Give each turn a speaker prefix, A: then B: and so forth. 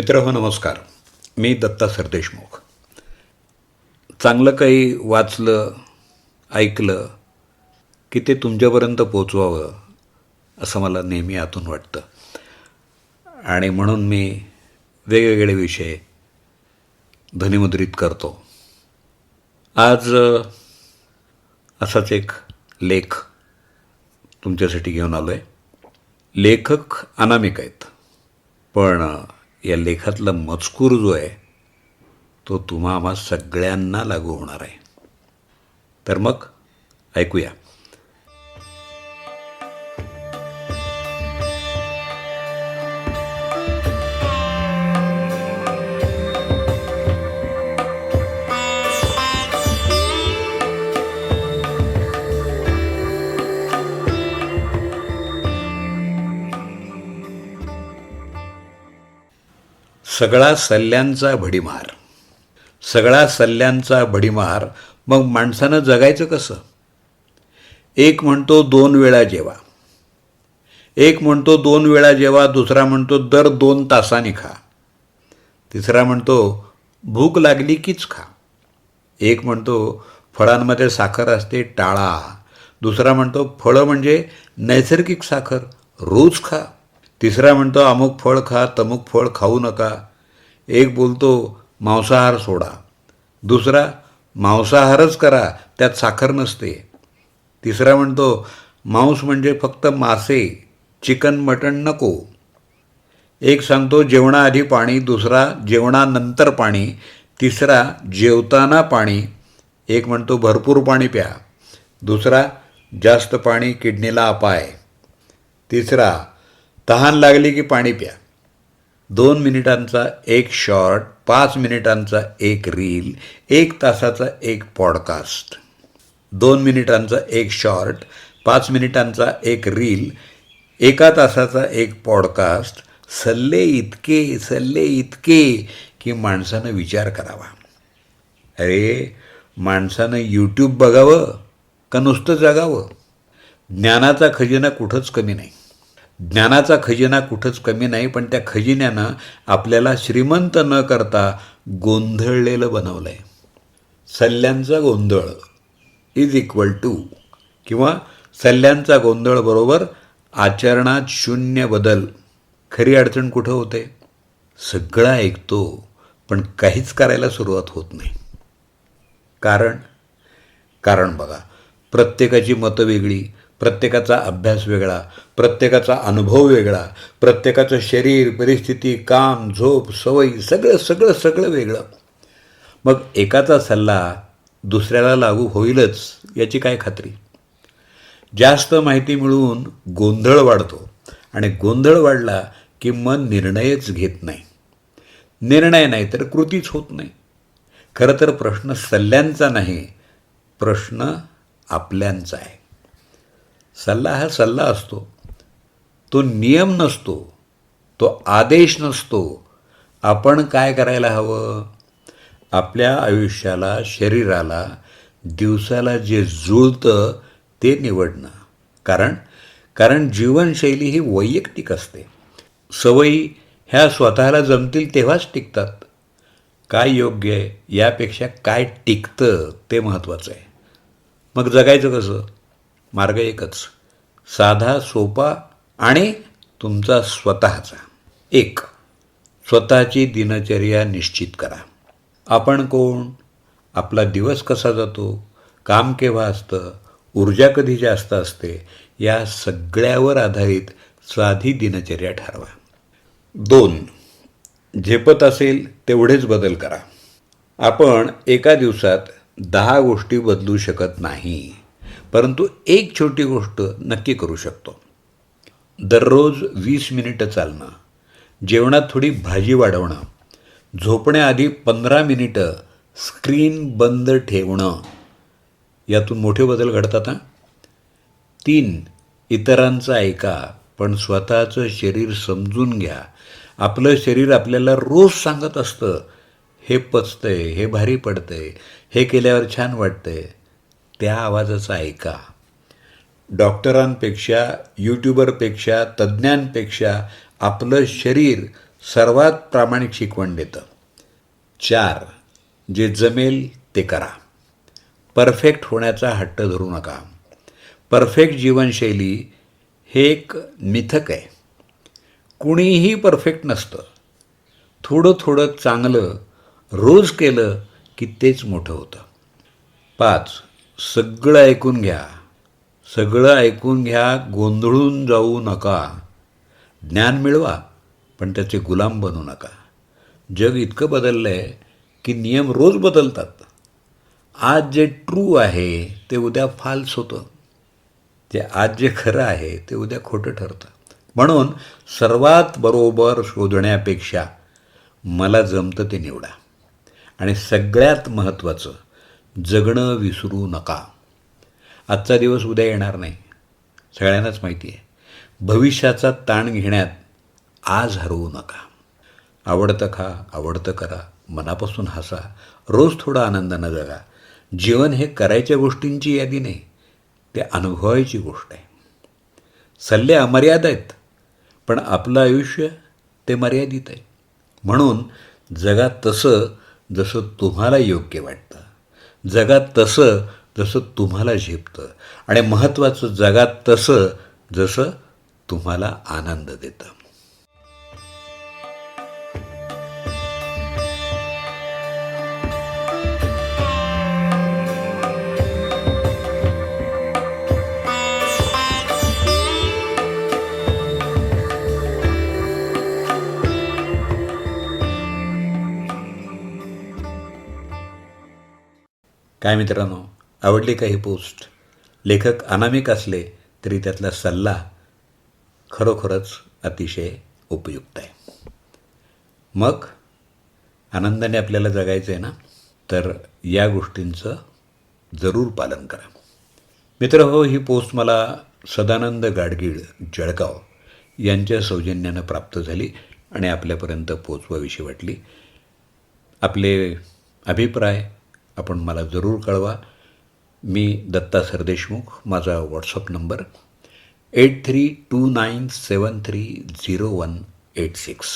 A: मित्र नमस्कार. मी दत्ता सरदेशमुख. चांगलं काही वाचलं ऐकलं की ते तुमच्यापर्यंत पोचवावं असं मला नेहमी आतून वाटतं. आणि म्हणून मी वेगवेगळे विषय ध्वनिमुद्रित करतो. आज असाच एक लेख तुमच्यासाठी घेऊन आलो आहे लेखक अनामिक आहेत. पण या लेखातला मजकूर जो आहे तो तुम्हा आम्हा सगळ्यांना लागू होणार आहे. तर मग ऐकूया. सगळा सल्ल्यांचा भडीमार. सगळा सल्ल्यांचा भडीमार मग माणसानं जगायचं कसं? एक म्हणतो दोन वेळा जेवा. एक म्हणतो दोन वेळा जेवा दुसरा म्हणतो दर दोन तासांनी खा. तिसरा म्हणतो भूक लागली कीच खा. एक म्हणतो फळांमध्ये साखर असते टाळा. दुसरा म्हणतो फळं म्हणजे नैसर्गिक साखर रोज खा. तिसरा म्हणतो अमुक फळ खा तमुक फळ खाऊ नका. एक बोलतो मांसाहार सोडा. दुसरा मांसाहारच करा त्यात साखर नसते. तिसरा म्हणतो मांस म्हणजे फक्त मासे चिकन मटण नको. एक सांगतो जेवणाआधी पाणी. दुसरा जेवणानंतर पाणी. तिसरा जेवताना पाणी. एक म्हणतो भरपूर पाणी प्या. दुसरा जास्त पाणी किडनीला अपाय. तिसरा तहान लागली की पाणी प्या. दोन मिनिटांचा एक शॉर्ट पाच मिनिटांचा एक रील एक तासाचा एक पॉडकास्ट. दोन मिनिटांचा एक शॉर्ट पाच मिनिटांचा एक रील एका तासाचा एक पॉडकास्ट सल्ले इतके सल्ले इतके की माणसानं विचार करावा. अरे माणसानं यूट्यूब बघावं का नुसतं जगावं? ज्ञानाचा खजिना कुठंच कमी नाही. ज्ञानाचा खजिना कुठंच कमी नाही पण त्या खजिन्यानं आपल्याला श्रीमंत न करता गोंधळलेलं बनवलं आहे सल्ल्यांचा गोंधळ इज इक्वल टू किंवा सल्ल्यांचा गोंधळ बरोबर आचरणात शून्य बदल खरी अडचण कुठं होते? सगळं ऐकतो पण काहीच करायला सुरुवात होत नाही. कारण? कारण बघा प्रत्येकाची मतं वेगळी प्रत्येकाचा अभ्यास वेगळा प्रत्येकाचा अनुभव वेगळा प्रत्येकाचं शरीर परिस्थिती काम झोप सवयी सगळं सगळं सगळं वेगळं. मग एकाचा सल्ला दुसऱ्याला लागू होईलच याची काय खात्री? जास्त माहिती मिळवून गोंधळ वाढतो आणि गोंधळ वाढला की मन निर्णयच घेत नाही. निर्णय नाही तर कृतीच होत नाही. खरं तर प्रश्न सल्ल्यांचा नाही प्रश्न आपल्यांचा आहे. सल्ला हा सल्ला असतो. तो नियम नसतो. तो आदेश नसतो. आपण काय करायला हवं? आपल्या आयुष्याला शरीराला दिवसाला जे जुळतं ते निवडणं. कारण कारण जीवनशैली ही वैयक्तिक असते. सवयी ह्या स्वतःला जमतील तेव्हाच टिकतात. काय योग्य आहे? यापेक्षा काय टिकतं ते महत्त्वाचं आहे. मग जगायचं कसं? मार्ग एकच. साधा सोपा आणि तुमचा स्वतःचा. एक. स्वतःची दिनचर्या निश्चित करा. आपण कोण? आपला दिवस कसा जातो? काम केव्हा असतं? ऊर्जा कधी जास्त असते? या सगळ्यावर आधारित साधी दिनचर्या ठरवा. दोन. झेपत असेल तेवढेच बदल करा. आपण एका दिवसात दहा गोष्टी बदलू शकत नाही. परंतु एक छोटी गोष्ट नक्की करू शकतो. दररोज वीस मिनिटं चालणं जेवणात थोडी भाजी वाढवणं झोपण्याआधी पंधरा मिनिटं स्क्रीन बंद ठेवणं यातून मोठे बदल घडतात हां? तीन इतरांचं ऐका पण स्वतःचं शरीर समजून घ्या. आपलं शरीर आपल्याला रोज सांगत असतं हे पचतंय हे भारी पडतंय हे केल्यावर छान वाटतंय. त्या आवाजाचं ऐका. डॉक्टरांपेक्षा यूट्यूबरपेक्षा तज्ज्ञांपेक्षा आपलं शरीर सर्वात प्रामाणिक शिकवण देतं. चार जे जमेल ते करा. परफेक्ट होण्याचा हट्ट धरू नका. परफेक्ट जीवनशैली हे एक मिथक आहे. कुणीही परफेक्ट नसतं. थोडं थोडं चांगलं रोज केलं की तेच मोठं होतं. पाच सगळं ऐकून घ्या. सगळं ऐकून घ्या गोंधळून जाऊ नका. ज्ञान मिळवा पण त्याचे गुलाम बनू नका. जग इतकं बदललं आहे की नियम रोज बदलतात. आज जे ट्रू आहे ते उद्या फाल्स होतं. जे आज जे खरं आहे ते उद्या खोटं ठरतं. म्हणून सर्वात बरोबर शोधण्यापेक्षा मला जमतं ते निवडा. आणि सगळ्यात महत्त्वाचं जगणं विसरू नका. आजचा दिवस उद्या येणार नाही. सगळ्यांनाच माहिती आहे. भविष्याचा ताण घेण्यात आज हरवू नका. आवडतं खा आवडतं करा मनापासून हसा रोज थोडा आनंदानं जगा. जीवन हे करायच्या गोष्टींची यादी नाही ते अनुभवायची गोष्ट आहे. सल्ले अमर्याद आहेत पण आपलं आयुष्य ते मर्यादित आहे. म्हणून जगा तसं जसं तुम्हाला योग्य वाटतं. जगात तसं जसं तुम्हाला झेपतं. आणि महत्त्वाचं जगात तसं जसं तुम्हाला आनंद देतं. काय मित्रांनो आवडली का ही पोस्ट? लेखक अनामिक असले तरी त्यातला सल्ला खरोखरच अतिशय उपयुक्त आहे. मग आनंदाने आपल्याला जगायचं आहे ना तर या गोष्टींचं जरूर पालन करा. मित्र हो ही पोस्ट मला सदानंद गाडगीळ जळगाव यांच्या सौजन्यानं प्राप्त झाली आणि आपल्यापर्यंत पोचवाविषयी वाटली. आपले अभिप्राय आपण मला जरूर कळवा. मी दत्ता सरदेशमुख माझा WhatsApp number eight three two nine seven three zero one eight six